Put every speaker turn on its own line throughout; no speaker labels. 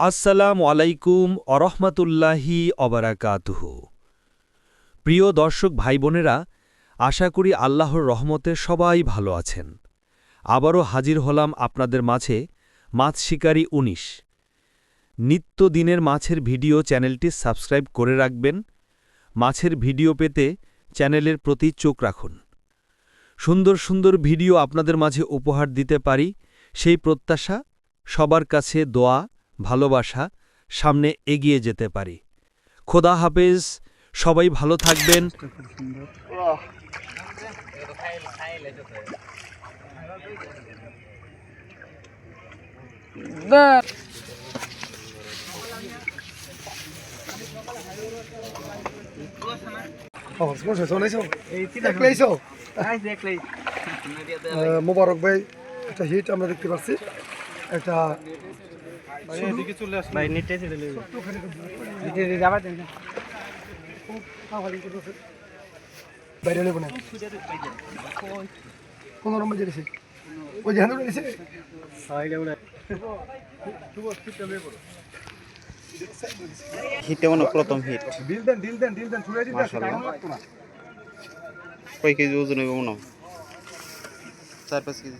আসসালামু আলাইকুম অরহমতুল্লাহি অবরাকাতুহ প্রিয় দর্শক ভাই বোনেরা আশা করি আল্লাহর রহমতে সবাই ভালো আছেন। আবারও হাজির হলাম আপনাদের মাঝে মাছ শিকারী উনিশ। নিত্যদিনের মাছের ভিডিও চ্যানেলটি সাবস্ক্রাইব করে রাখবেন। মাছের ভিডিও পেতে চ্যানেলের প্রতি চোখ রাখুন। সুন্দর সুন্দর ভিডিও আপনাদের মাঝে উপহার দিতে পারি। সেই প্রত্যাশা, সবার কাছে দোয়া ভালোবাসা সামনে এগিয়ে যেতে পারি। খোদা হাফেজ সবাই ভালো থাকবেন?
মোবারক ভাই একটা হিট আমরা দেখতে পাচ্ছি। একটা
ভাই নিতে ছিল
বাইরে নেব না কোন নম্বর যেতেছে ওই যে হানো দিছে
হিটে মনে প্রথম হিট
ডিল দেন ডিল দেন ডিল দেন ছুড়ে
কয় কেজি ওজন হইব মনে? চার পাঁচ কেজি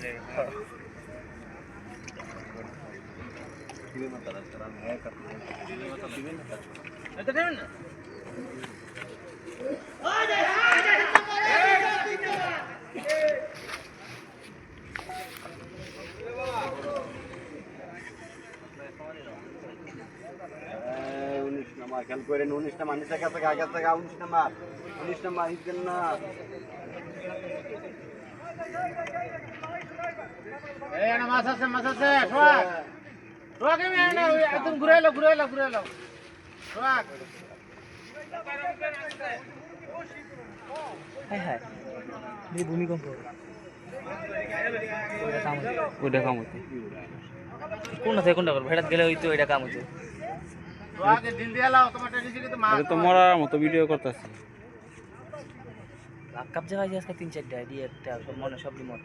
Gracias. দিবেন না খেল তারা করেন উনিশ নাম্বার নিচে কাছে গা কাছে গা উনিশ নাম্বার উনিশ নাম্বার হিসেন না
মাছ আছে মাছ আছে রোগে না একদম ঘুরাইলো হ্যাঁ হ্যাঁ।
ভূমিকম্প। কোন আছে
কোনটা করব হেটাত গেলে হইতো এটা কাম
হতে তো মরার মতো ভিডিও করতেছি।
কাপ যে ভাই আজকে তিন চারটা আইডি একটা মনে সব মনে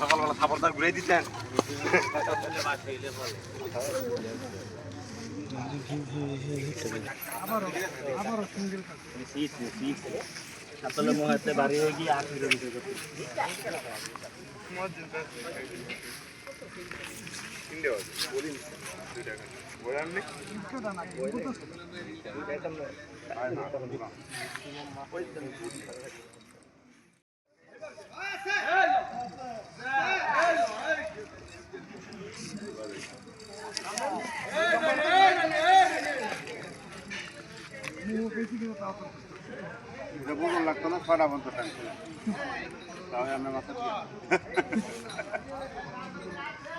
সকালবেলা খাবারদার ঘুরে দিতেন
আসলে মহাতে বাড়ি হয়ে গিয়ে ফিরে দিতে
এটা বলুন লাগতো না? ছয়টা পর্যন্ত টাইম তাহলে আমরা মাথা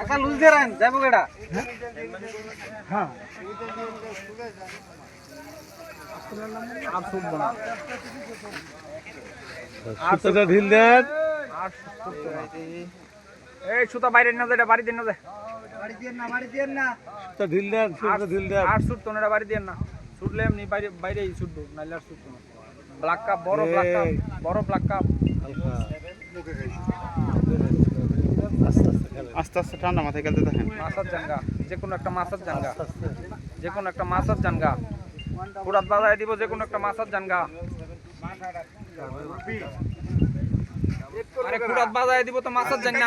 একা লুজ দিয়ে রাখেন যাব কেডা
সুতোটা ঢিল দেন।
এই সুতা বাইরে না যায় বাড়ি দিয়ে না যায় বাড়ি দিয়ে না বাড়ি না।
ঢিল দেন ঢিল দেন।
আর সুট তো না বাড়ি দিয়ে না। ছুটলে এমনি বাইরে বাইরেই ছুটবো নাইলে আর ছুটবো না। ব্ল্যাক কাপ বড় ব্ল্যাক কাপ বড় ব্ল্যাক কাপ
আস্তে আস্তে ঠান্ডা মাথায় খেলতে দেখেন
মাসার জাঙ্গা যে কোনো একটা মাসার জাঙ্গা। যে কোনো একটা মাসার জাঙ্গা। পুরাত বাজায় দিব যে কোনো একটা মাসার জাঙ্গা। আরে কুড়াত বাজায় দিব তো মাসার জাঙ্গা।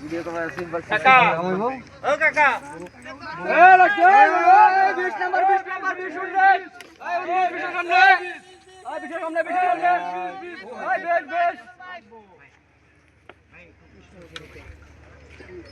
কুড়াত বাজায় দিব কাকা। ও কাকা এ লাগছে 20 নাম্বার 20 নাম্বার 20 উঠলে এই 20 20 সামনে এই 20 সামনে 20 সামনে এই বেশ বেশ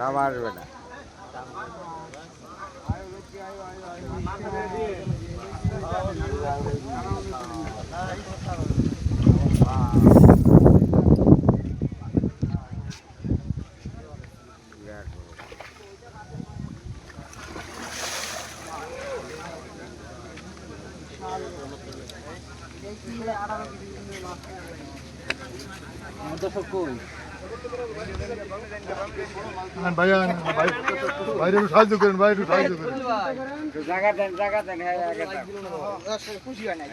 বিশে
ভাইয়া বাইরে একটু সাহায্য করেন বাইরে একটু সাহায্য করেন।
জায়গা দেন জায়গা দেন হ্যাঁ আগে খুশি হয় না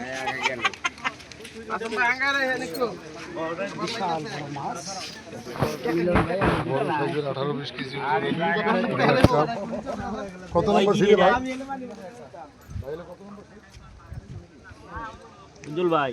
বড় সাইজের আঠারো বিশ কত নম্বর ছিল ভাই?
উজ্জ্বল ভাই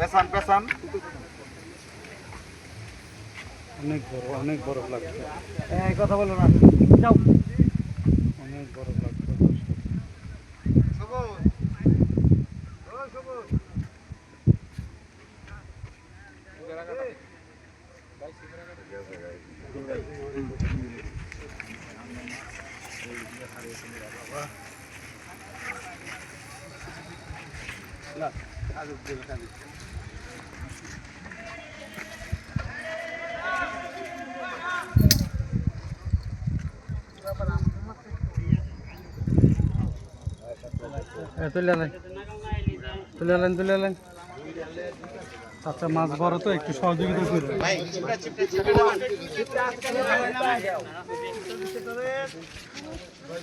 পেছান পেছান।
অনেক বড় অনেক বড় লাগছে।
এই কথা বলো না। যাও।
অনেক বড় লাগছে। তুলে নেন তুলে নেন তুলে নেন আচ্ছা মাছ বড় তো একটু সহযোগিতা করে
ভাই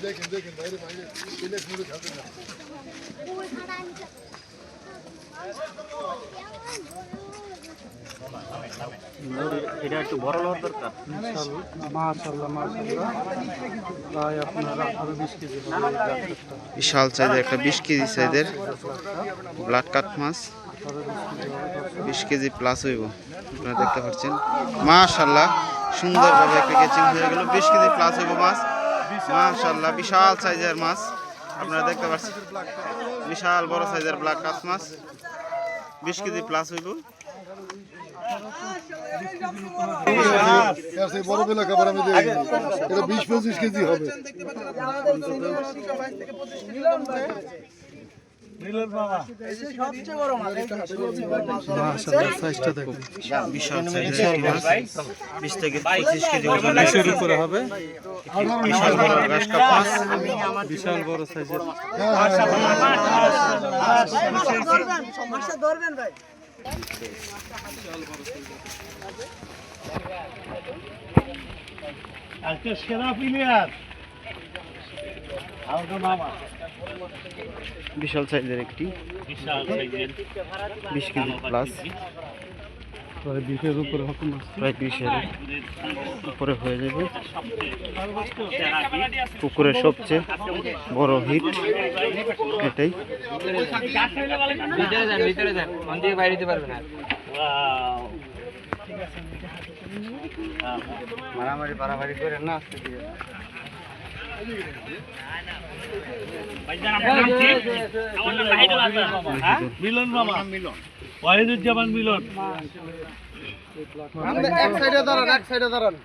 দেখেন দেখেন বাইরে বাইরে ইলেক মুড়ে খাবে না
এটা একটু বড় হওয়ার দরকার
আপনার কেজি।
বিশাল সাইজের একটা বিশ কেজি সাইজের ব্লাড কাট মাছ
আঠারো বিশ কেজি
প্লাস হইব আপনারা দেখতে পাচ্ছেন মাশাল্লাহ সুন্দরভাবে একটা কেচিং হয়ে গেল বিশ কেজি প্লাস হইব মাছ মাশাল্লাহ বিশাল সাইজের মাছ আপনারা দেখতে পাচ্ছেন বিশাল বড় সাইজের ব্ল্যাক কাপ মাছ বিশ কেজি প্লাস হইব
সেই বড় বেলা খাবার আমি দেখি এটা বিশ পঁচিশ কেজি হবে।
মাশাল্লাহ সাইজটা
বিশাল সাইজের বিশ থেকে পঁচিশ কেজি ওজন
বিশের উপরে হবে।
বিশাল বড় গ্রাস কাপ মাছ
বিশাল বড় সাইজের
আজকে সেরা প্লেয়ার
বিশাল সাইজের একটি।
বিশাল সাইজের।
বিশ কেজি প্লাস
প্রায় বিশের উপরে হবে মাছ
প্রায় বিশের উপরে হয়ে যাবে। পুকুরের সবচেয়ে বড় হিট এটাই।
ভিতরে যান ভিতরে যান। বাইরে দিতে পারবে না
মারামারি পারামারি করে না
মিলন মামা। ওয়াহিদুজ্জামান মিলন।
এক সাইডে দাঁড়ান এক সাইডে দাঁড়ান।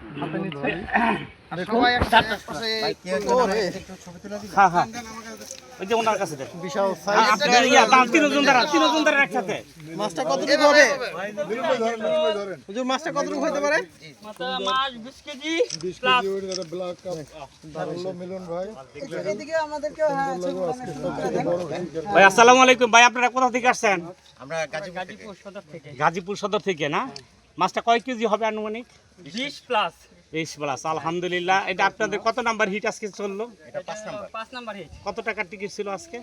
সবাই
হ্যাঁ হ্যাঁ। ওই যে ওনার কাছে দেন
বিশাল
আপনার ইয়া দাম তিনজন দ্বারা তিনজন দ্বারা একসাথে।
মাছটা কতটুকু হবে?
ভাই
মাছটা কতটুকু হতে পারে?
আসসালামু আলাইকুম। ভাই আপনারা কোথা থেকে আসছেন? আমরা গাজীপুর সদর থেকে। গাজীপুর সদর থেকে না? মাছটা কয় কেজি হবে আনুমানিক?
বিশ প্লাস
বিশ প্লাস আলহামদুলিল্লাহ। এটা আপনাদের কত নাম্বার হিট আজকে চলল?
পাঁচ নাম্বার। হিট
কত টাকার টিকিট ছিল আজকে?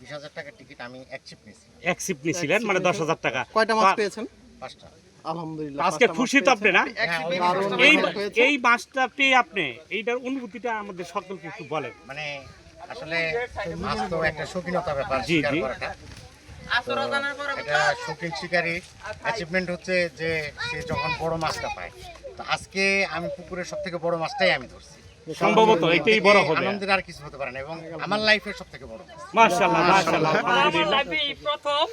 বিশ হাজার টাকার টিকিট আমি এক নিয়েছি।
নিয়েছিলেন মানে দশ হাজার টাকা।
কয়টা মাছ পেয়েছেন?
পাঁচটা।
আলহামদুলিল্লাহ
আজকে খুশি তো আপনি না? এই এই মাছটা পেয়ে আপনি এইটার অনুভূতিটা আমাদের সকলকে একটু বলেন।
মানে আসলে মাছ তো একটা শৌখিনতা ব্যাপার
জি, জি।
করাটা তো এটা শৌখিন শিকারী। অ্যাচিভমেন্ট হচ্ছে যে সে যখন বড় মাছটা পায়। তো আজকে আমি পুকুরের সব থেকে বড় মাছটাই আমি ধরছি।
সম্ভবত এটাই বড় হবে।
আনন্দের আর কিছু হতে পারে না এবং আমার লাইফের সব থেকে বড়
মাশাআল্লাহ মাশাআল্লাহ আলহামদুলিল্লাহ।
প্রথম।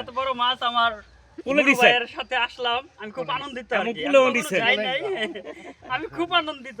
এত বড় মাছ আমার
দিছে।
সাথে আসলাম। আমি খুব আনন্দিত। আমি খুব আনন্দিত।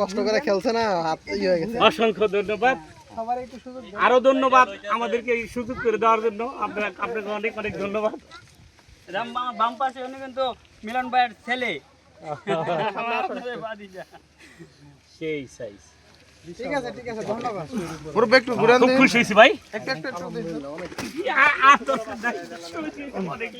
কষ্ট করে খেলছে না হাত ইয়ে হয়ে গেছে
অসংখ্য ধন্যবাদ আরও ধন্যবাদ আমাদেরকে এই সুযোগ করে দেওয়ার জন্য আপনার আপনাকে অনেক অনেক ধন্যবাদ
বাম- বাম পাশে কিন্তু মিলন ভাইয়ের ছেলে
সেই সাইজ
ঠিক আছে ঠিক আছে ধন্যবাদ
খুব খুশি হয়েছি ভাই
একটা একটা একটু দিন।
আ- আ- অনেক